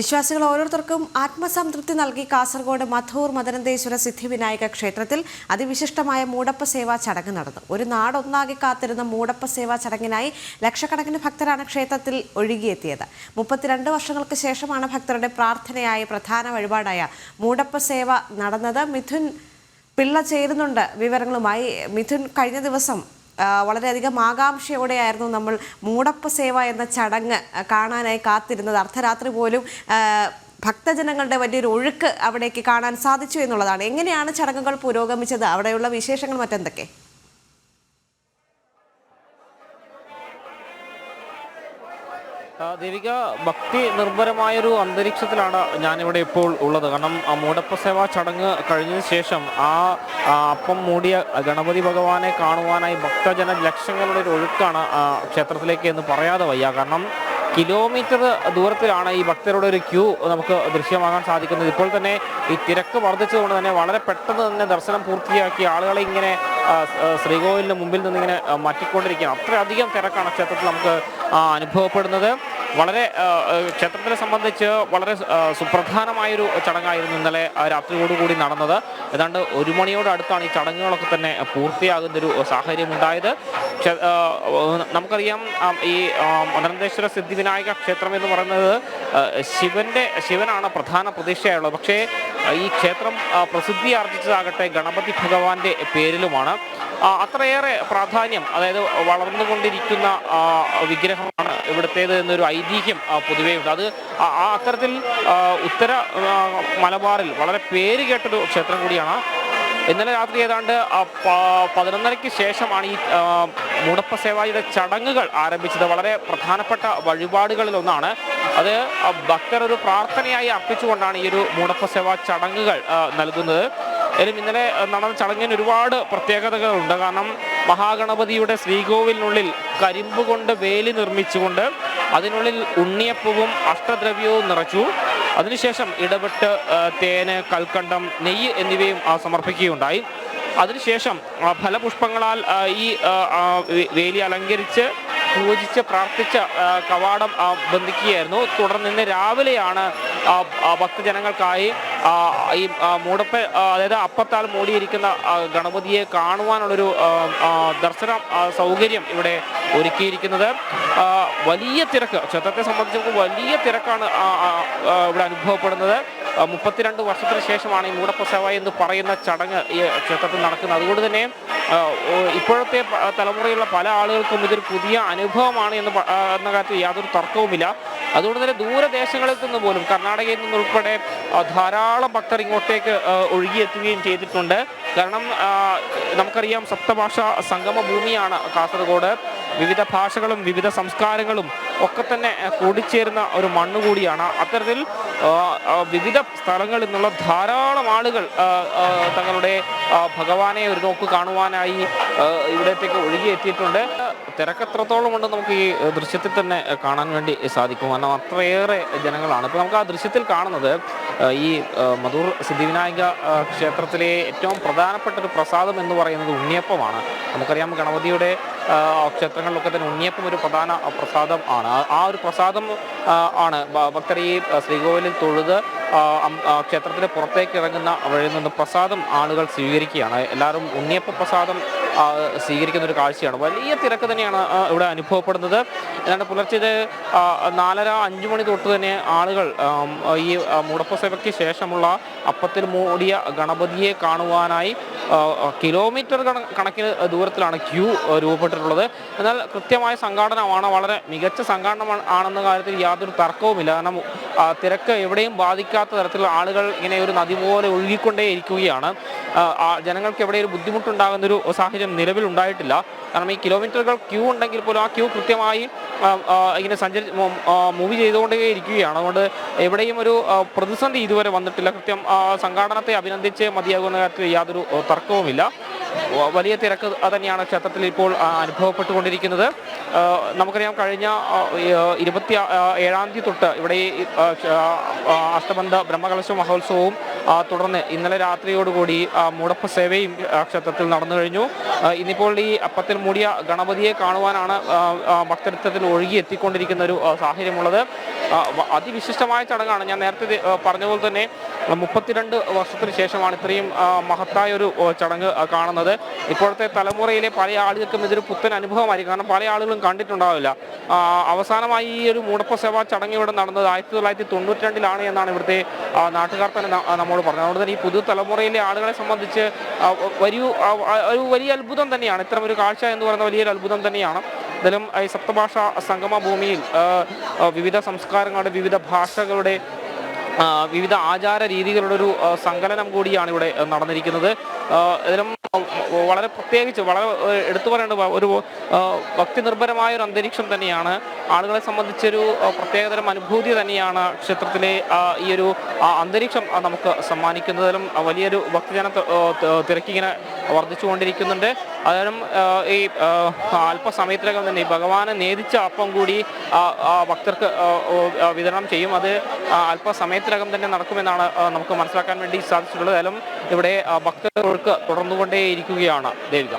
വിശ്വാസികൾ ഓരോരുത്തർക്കും ആത്മസംതൃപ്തി നൽകി കാസർഗോഡ് മധൂർ മദനന്തേശ്വര സിദ്ധിവിനായക ക്ഷേത്രത്തിൽ അതിവിശിഷ്ടമായ മൂടപ്പ സേവാ ചടങ്ങ് നടന്നു. ഒരു നാടൊന്നാകെ കാത്തിരുന്ന മൂടപ്പ സേവാ ചടങ്ങിനായി ലക്ഷക്കണക്കിന് ഭക്തരാണ് ക്ഷേത്രത്തിൽ ഒഴുകിയെത്തിയത്. മുപ്പത്തിരണ്ട് വർഷങ്ങൾക്ക് ശേഷമാണ് ഭക്തരുടെ പ്രാർത്ഥനയായ പ്രധാന വഴിപാടായ മൂടപ്പ സേവ നടന്നത്. മിഥുൻ പിള്ള ചേരുന്നുണ്ട് വിവരങ്ങളുമായി. മിഥുൻ കഴിഞ്ഞ ദിവസം വളരെയധികം ആകാംക്ഷയോടെയായിരുന്നു നമ്മൾ മൂടപ്പ സേവ എന്ന ചടങ്ങ് കാണാനായി കാത്തിരുന്നത്. അർദ്ധരാത്രി പോലും ഭക്തജനങ്ങളുടെ വലിയൊരു ഒഴുക്ക് അവിടേക്ക് കാണാൻ സാധിച്ചു എന്നുള്ളതാണ്. എങ്ങനെയാണ് ചടങ്ങുകൾ പുരോഗമിച്ചത്? അവിടെയുള്ള വിശേഷങ്ങൾ മറ്റെന്തൊക്കെ? ദേവിക ഭക്തി നിർഭരമായൊരു അന്തരീക്ഷത്തിലാണ് ഞാനിവിടെ ഇപ്പോൾ ഉള്ളത്. കാരണം മൂടപ്പ സേവാ ചടങ്ങ് കഴിഞ്ഞതിന് ശേഷം ആ അപ്പം മൂടിയ ഗണപതി ഭഗവാനെ കാണുവാനായി ഭക്തജന ലക്ഷങ്ങളുടെ ഒരു ഒഴുക്കാണ് ക്ഷേത്രത്തിലേക്ക് എന്ന് പറയാതെ വയ്യ. കാരണം കിലോമീറ്റർ ദൂരത്തിലാണ് ഈ ഭക്തരുടെ ഒരു ക്യൂ നമുക്ക് ദൃശ്യമാകാൻ സാധിക്കുന്നത്. ഇപ്പോൾ തന്നെ ഈ തിരക്ക് വർദ്ധിച്ചതുകൊണ്ട് തന്നെ വളരെ പെട്ടെന്ന് തന്നെ ദർശനം പൂർത്തിയാക്കി ആളുകളെ ഇങ്ങനെ ശ്രീകോവിലിന് മുമ്പിൽ നിന്നിങ്ങനെ മാറ്റിക്കൊണ്ടിരിക്കുകയാണ്. അത്രയധികം തിരക്കാണ് ക്ഷേത്രത്തിൽ നമുക്ക് അനുഭവപ്പെടുന്നത്. വളരെ ക്ഷേത്രത്തിനെ സംബന്ധിച്ച് വളരെ സുപ്രധാനമായൊരു ചടങ്ങായിരുന്നു ഇന്നലെ രാത്രിയോടുകൂടി നടന്നത്. ഏതാണ്ട് ഒരു മണിയോട് അടുത്താണ് ഈ ചടങ്ങുകളൊക്കെ തന്നെ പൂർത്തിയാകുന്ന ഒരു സാഹചര്യം ഉണ്ടായത് നമുക്കറിയാം ഈ അനന്തേശ്വര സിദ്ധിവിനായക ക്ഷേത്രം എന്ന് പറയുന്നത് ശിവന്റെ ശിവനാണ് പ്രധാന പ്രതീക്ഷയുള്ളത് പക്ഷേ ഈ ക്ഷേത്രം പ്രസിദ്ധി ആർജിച്ചതാകട്ടെ ഗണപതി ഭഗവാന്റെ പേരിലുമാണ്. അത്രയേറെ പ്രാധാന്യം അതായത് വളർന്നുകൊണ്ടിരിക്കുന്ന വിഗ്രഹമാണ് ഇവിടുത്തേത് എന്നൊരു ഐതിഹ്യം ഉണ്ട്. അത് ആ അത്തരത്തിൽ ഉത്തര മലബാറിൽ വളരെ പേര് കേട്ടൊരു ക്ഷേത്രം കൂടിയാണ് ഇന്നലെ രാത്രി ഏതാണ്ട് പതിനൊന്നരയ്ക്ക് ശേഷമാണ് ഈ മുടപ്പ സേവായുടെ ചടങ്ങുകൾ ആരംഭിച്ചത്. വളരെ പ്രധാനപ്പെട്ട വഴിപാടുകളിൽ ഒന്നാണ് അത് ഭക്തർ ഒരു പ്രാർത്ഥനയായി അർപ്പിച്ചുകൊണ്ടാണ് ഈ ഒരു മൂടപ്പ സേവാ ചടങ്ങുകൾ നൽകുന്നത്. എങ്കിലും ഇന്നലെ നടന്ന ചടങ്ങിന് ഒരുപാട് പ്രത്യേകതകളുണ്ട്. കാരണം മഹാഗണപതിയുടെ ശ്രീകോവിലിനുള്ളിൽ കരിമ്പ് കൊണ്ട് വേലി നിർമ്മിച്ചുകൊണ്ട് അതിനുള്ളിൽ ഉണ്ണിയപ്പവും അഷ്ടദ്രവ്യവും നിറച്ചു. അതിനുശേഷം ഇടപെട്ട് തേന് കൽക്കണ്ടം നെയ്യ് എന്നിവയും സമർപ്പിക്കുകയുണ്ടായി. അതിനുശേഷം ഫലപുഷ്പങ്ങളാൽ ഈ വേലി അലങ്കരിച്ച് പൂജിച്ച് പ്രാർത്ഥിച്ച കവാടം ബന്ധിക്കുകയായിരുന്നു. തുടർന്ന് രാവിലെയാണ് ഭക്തജനങ്ങൾക്കായി ഈ മൂടപ്പ അതായത് അപ്പത്താൽ മൂടിയിരിക്കുന്ന ഗണപതിയെ കാണുവാനുള്ളൊരു ദർശന സൗകര്യം ഇവിടെ ഒരുക്കിയിരിക്കുന്നത്. വലിയ തിരക്ക് ക്ഷേത്രത്തെ സംബന്ധിച്ച് വലിയ തിരക്കാണ് ഇവിടെ അനുഭവപ്പെടുന്നത്. മുപ്പത്തിരണ്ട് വർഷത്തിന് ശേഷമാണ് ഈ മൂടപ്പ സേവ എന്ന് പറയുന്ന ചടങ്ങ് ഈ ക്ഷേത്രത്തിൽ നടക്കുന്നത്. അതുകൊണ്ട് തന്നെ ഇപ്പോഴത്തെ തലമുറയിലുള്ള പല ആളുകൾക്കും ഇതൊരു പുതിയ അനുഭവമാണ് എന്ന് എന്ന കാര്യത്തിൽ യാതൊരു തർക്കവുമില്ല. അതുകൊണ്ട് തന്നെ ദൂരദേശങ്ങളിൽ നിന്ന് പോലും കർണാടകയിൽ നിന്നുൾപ്പെടെ ധാരാളം ഭക്തർ ഇങ്ങോട്ടേക്ക് ഒഴുകിയെത്തുകയും ചെയ്തിട്ടുണ്ട്. കാരണം നമുക്കറിയാം സപ്തഭാഷ സംഗമ ഭൂമിയാണ് കാസർഗോഡ്. വിവിധ ഭാഷകളും വിവിധ സംസ്കാരങ്ങളും ഒക്കെ തന്നെ കൂടിച്ചേരുന്ന ഒരു മണ്ണ് കൂടിയാണ്. അത്തരത്തിൽ വിവിധ സ്ഥലങ്ങളിൽ നിന്നുള്ള ധാരാളം ആളുകൾ തങ്ങളുടെ ഭഗവാനെ ഒരു നോക്ക് കാണുവാനായി ഇവിടത്തേക്ക് ഒഴുകിയെത്തിയിട്ടുണ്ട്. തിരക്കെത്രത്തോളം ഉണ്ട് നമുക്ക് ഈ ദൃശ്യത്തിൽ തന്നെ കാണാൻ വേണ്ടി സാധിക്കും. കാരണം അത്രയേറെ ജനങ്ങളാണ്. ഇപ്പോൾ നമുക്ക് ആ ദൃശ്യത്തിൽ കാണുന്നത് ഈ മധൂർ സിദ്ധിവിനായക ക്ഷേത്രത്തിലെ ഏറ്റവും പ്രധാനപ്പെട്ട ഒരു പ്രസാദം എന്ന് പറയുന്നത് ഉണ്ണിയപ്പമാണ്. നമുക്കറിയാം ഗണപതിയുടെ ക്ഷേത്രങ്ങളിലൊക്കെ തന്നെ ഉണ്ണിയപ്പം ഒരു പ്രധാന പ്രസാദം ആണ്. ആ- ഒരു പ്രസാദം ആണ്. ഭക്തർ ഈ ശ്രീകോവിലിൽ തൊഴുത് ക്ഷേത്രത്തിന് പുറത്തേക്ക് ഇറങ്ങുന്ന വഴിയിൽ നിന്ന് പ്രസാദം ആളുകൾ സ്വീകരിക്കുകയാണ്. എല്ലാവരും ഉണ്ണിയപ്പ പ്രസാദം സ്വീകരിക്കുന്ന ഒരു കാഴ്ചയാണ്. വലിയ തിരക്ക് തന്നെയാണ് ഇവിടെ അനുഭവപ്പെടുന്നത്. എന്നാണ് പുലർച്ചെ ഇത് നാലര അഞ്ചു മണി തൊട്ട് തന്നെ ആളുകൾ ഈ മുടപ്പ സേവയ്ക്ക് ശേഷമുള്ള അപ്പത്തിൽ മൂടിയ ഗണപതിയെ കാണുവാനായി കിലോമീറ്റർ കണ- കണക്കിന് ദൂരത്തിലാണ് ക്യൂ രൂപപ്പെട്ടിട്ടുള്ളത്. എന്നാൽ കൃത്യമായ സംഘാടനമാണ്. വളരെ മികച്ച സംഘാടനം ആണെന്ന കാര്യത്തിൽ യാതൊരു തർക്കവുമില്ല. കാരണം തിരക്ക് എവിടെയും ബാധിക്കാത്ത തരത്തിൽ ആളുകൾ ഇങ്ങനെ ഒരു നദി പോലെ ഒഴുകിക്കൊണ്ടേ ഇരിക്കുകയാണ് ജനങ്ങൾക്ക് എവിടെ ഒരു ബുദ്ധിമുട്ടുണ്ടാകുന്ന ഒരു സാഹചര്യം നിലവിൽ ഉണ്ടായിട്ടില്ല. കാരണം ഈ കിലോമീറ്ററുകൾ ക്യൂ ഉണ്ടെങ്കിൽ പോലും ആ ക്യൂ കൃത്യമായി ഇങ്ങനെ സഞ്ചരി മൂവ് ചെയ്തുകൊണ്ടേ ഇരിക്കുകയാണ് അതുകൊണ്ട് എവിടെയും ഒരു പ്രതിസന്ധി ഇതുവരെ വന്നിട്ടില്ല. കൃത്യം സംഘാടനത്തെ അഭിനന്ദിച്ച് മതിയാകുന്ന കാര്യത്തിൽ യാതൊരു തർക്കവുമില്ല. വലിയ തിരക്ക് തന്നെയാണ് ക്ഷേത്രത്തിൽ ഇപ്പോൾ അനുഭവപ്പെട്ടുകൊണ്ടിരിക്കുന്നത്. നമുക്കറിയാം കഴിഞ്ഞ ഇരുപത്തി ഏഴാം തീയതി തൊട്ട് ഇവിടെ അഷ്ടബന്ധ ബ്രഹ്മകലശ മഹോത്സവവും തുടർന്ന് ഇന്നലെ രാത്രിയോടുകൂടി മൂടപ്പ് സേവയും ക്ഷേത്രത്തിൽ നടന്നു കഴിഞ്ഞു. ഇന്നിപ്പോൾ ഈ അപ്പത്തിൽ മൂടിയ ഗണപതിയെ കാണുവാനാണ് ഭക്തരത്വത്തിൽ ഒഴുകി എത്തിക്കൊണ്ടിരിക്കുന്ന ഒരു സാഹചര്യമുള്ളത്. അതിവിശിഷ്ടമായ ചടങ്ങാണ്. ഞാൻ നേരത്തെ ഇത്, ആ, പറഞ്ഞ പോലെ തന്നെ മുപ്പത്തിരണ്ട് വർഷത്തിന് ശേഷമാണ് ഇത്രയും മഹത്തായ ഒരു ചടങ്ങ് കാണുന്നത്. ഇപ്പോഴത്തെ തലമുറയിലെ പല ആളുകൾക്കും ഇതൊരു പുത്തൻ അനുഭവമായിരിക്കും. കാരണം പല ആളുകളും കണ്ടിട്ടുണ്ടാവില്ല. അവസാനമായി ഈ ഒരു മൂടപ്പ സേവാ ചടങ്ങ് ഇവിടെ നടന്നത് ആയിരത്തി തൊള്ളായിരത്തി തൊണ്ണൂറ്റി രണ്ടിലാണ് എന്നാണ് ഇവിടുത്തെ നാട്ടുകാർ തന്നെ നമ്മോട് പറഞ്ഞത്. അതുകൊണ്ട് തന്നെ ഈ പുതുതലമുറയിലെ ആളുകളെ സംബന്ധിച്ച് വലിയ ഒരു വലിയ അത്ഭുതം തന്നെയാണ്. ഇത്തരം ഒരു കാഴ്ച എന്ന് പറയുന്ന വലിയൊരു അത്ഭുതം തന്നെയാണ്. എന്തായാലും ഈ സപ്തഭാഷ സംഗമ ഭൂമിയിൽ വിവിധ സംസ്കാരങ്ങളുടെ വിവിധ ഭാഷകളുടെ വിവിധ ആചാര രീതികളുടെ ഒരു സങ്കലനം കൂടിയാണ് ഇവിടെ നടന്നിരിക്കുന്നത്. ഇതിലും വളരെ പ്രത്യേകിച്ച് വളരെ എടുത്തു പറയേണ്ട ഒരു ഭക്തി നിർഭരമായ ഒരു അന്തരീക്ഷം തന്നെയാണ്. ആളുകളെ സംബന്ധിച്ചൊരു പ്രത്യേകതരം അനുഭൂതി തന്നെയാണ് ക്ഷേത്രത്തിലെ ഈ ഒരു അന്തരീക്ഷം നമുക്ക് സമ്മാനിക്കുന്നതിലും വലിയൊരു ഭക്തജന തിരക്കിങ്ങനെ വർദ്ധിച്ചുകൊണ്ടിരിക്കുന്നുണ്ട്. അതിനും ഈ അല്പസമയത്തിനകം തന്നെ ഭഗവാനെ നേദിച്ച അപ്പം കൂടി ഭക്തർക്ക് വിതരണം ചെയ്യും. അത് അല്പസമയത്തിനകം തന്നെ നടക്കുമെന്നാണ് നമുക്ക് മനസ്സിലാക്കാൻ വേണ്ടി സാധിച്ചിട്ടുള്ളത്. ഏതായാലും ഇവിടെ ഭക്തർക്ക് തുടർന്നുകൊണ്ടേയിരിക്കുകയാണ് ദേവിക.